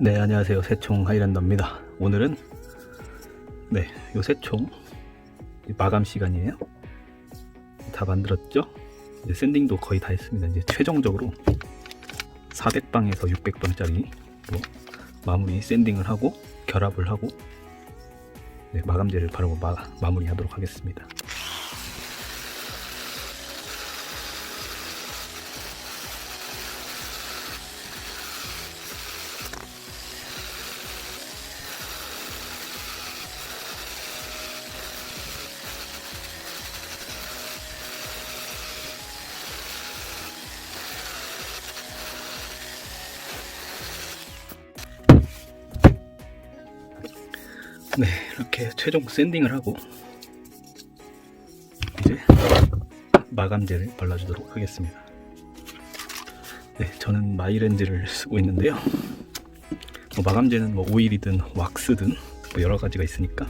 네, 안녕하세요. 새총 하이랜더입니다. 오늘은 네, 요 새총 마감 시간이에요. 다 만들었죠? 이제 샌딩도 거의 다 했습니다. 이제 최종적으로 400방에서 600방짜리 뭐 마무리 샌딩을 하고 결합을 하고 네, 마감제를 바르고 마, 마무리하도록 하겠습니다. 네, 이렇게 최종 샌딩을 하고 이제 마감제를 발라주도록 하겠습니다. 네, 저는 마이렌즈를 쓰고 있는데요. 뭐 마감제는 뭐 오일이든 왁스든 뭐 여러 가지가 있으니까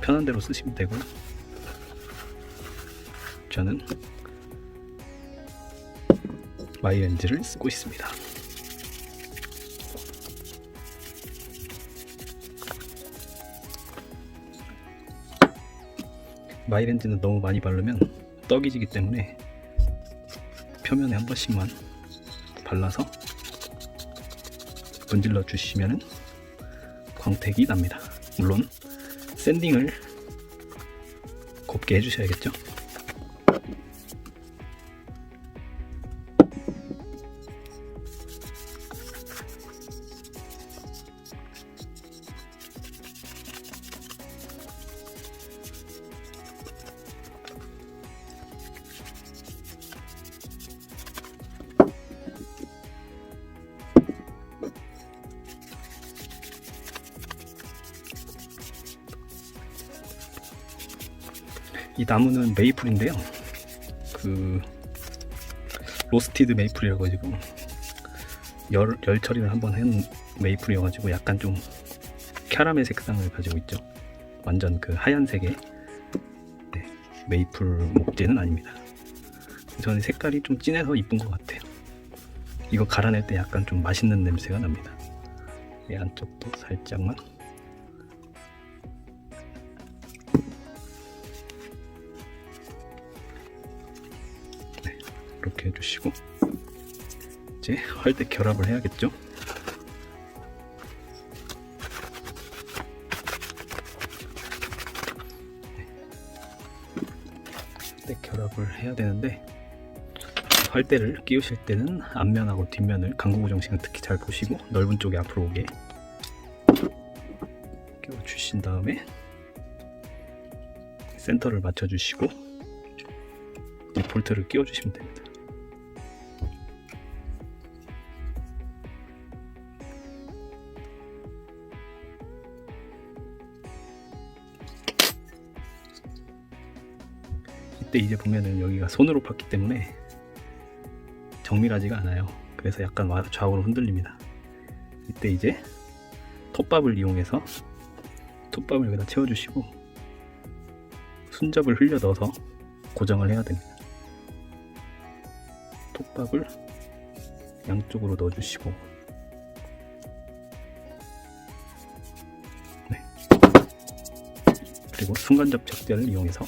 편한 대로 쓰시면 되고요. 저는 마이렌즈를 쓰고 있습니다. 마이렌즈는 너무 많이 바르면 떡이 지기 때문에 표면에 한 번씩만 발라서 문질러 주시면 광택이 납니다. 물론 샌딩을 곱게 해주셔야겠죠. 이 나무는 메이플인데요. 그 로스티드 메이플이라고 해가지고 열, 열 처리를 한번 한 메이플이어 가지고 약간 좀 캐러멜 색상을 가지고 있죠. 완전 그 하얀색의 네, 메이플 목재는 아닙니다. 저는 색깔이 좀 진해서 이쁜 것 같아요. 이거 갈아낼 때 약간 좀 맛있는 냄새가 납니다. 이 안쪽도 살짝만 이렇게 해주시고 이제 할때 결합을 해야겠죠? 할때 결합을 해야 되는데 활대를 끼우실 때는 앞면하고 뒷면을 강구 고정식은 특히 잘 보시고 넓은 쪽에 앞으로 오게 끼워 주신 다음에 센터를 맞춰 주시고 이 볼트를 끼워 주시면 됩니다. 이때 이제 보면은 여기가 손으로 팠기 때문에 정밀하지가 않아요. 그래서 약간 와- 좌우로 흔들립니다. 이때 이제 톱밥을 이용해서 톱밥을 여기다 채워주시고 순접을 흘려 넣어서 고정을 해야 됩니다. 톱밥을 양쪽으로 넣어주시고 네. 그리고 순간접 적대를 이용해서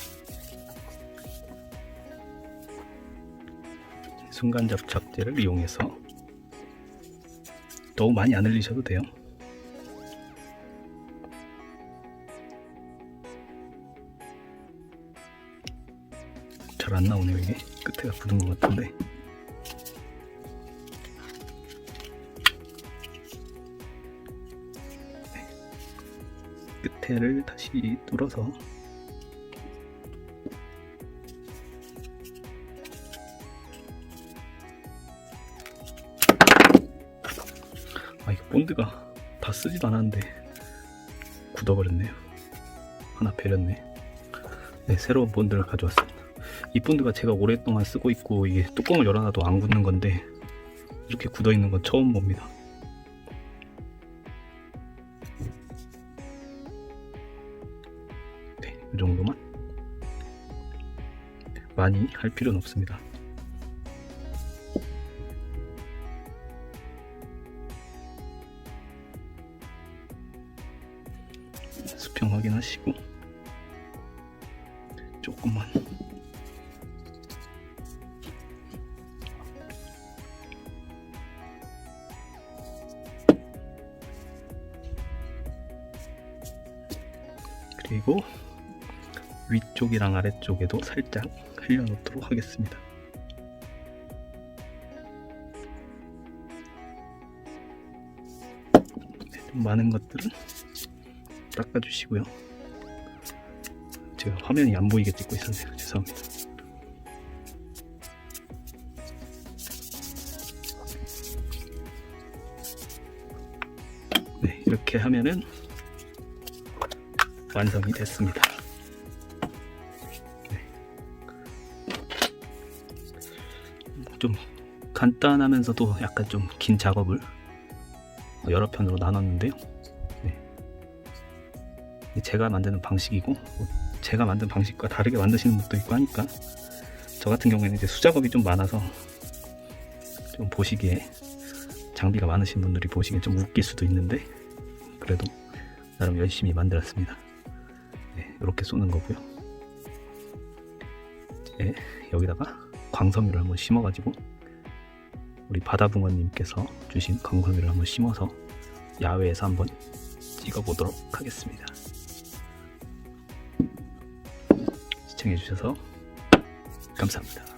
순간접 적대를 이용해서 너무 많이 안 흘리셔도 돼요. 잘 안 나오네요 이게 끝에가 굳은 것 같은데 네. 끝에를 다시 뚫어서 본드가 다 쓰지도 않았는데 굳어버렸네요. 하나 베렸네. 네 새로운 본드를 가져왔습니다. 이 본드가 제가 오랫동안 쓰고 있고 이게 뚜껑을 열어놔도 안 굳는 건데 이렇게 굳어 있는 건 처음 봅니다. 네, 이 정도만 많이 할 필요는 없습니다 확인하시고 조금만 그리고 위쪽이랑 아래쪽에도 살짝 흘려놓도록 하겠습니다. 네, 좀 많은 것들은 닦아주시고요. 제가 화면이 안 보이게 찍고 있었네요. 죄송합니다. 네, 이렇게 하면은 완성이 됐습니다. 네. 좀 간단하면서도 약간 좀 긴 작업을 여러 편으로 나눴는데요. 네. 제가 만드는 방식이고 뭐 제가 만든 방식과 다르게 만드시는 분도 있고 하니까 저 같은 경우에는 이제 수작업이 좀 많아서 좀 보시기에 장비가 많으신 분들이 보시기에 좀 웃길 수도 있는데 그래도 나름 열심히 만들었습니다. 네, 이렇게 쏘는 거고요. 이제 여기다가 광섬유를 한번 심어가지고 우리 바다붕어님께서 주신 광섬유를 한번 심어서 야외에서 한번 찍어보도록 하겠습니다. 시청해주셔서 감사합니다.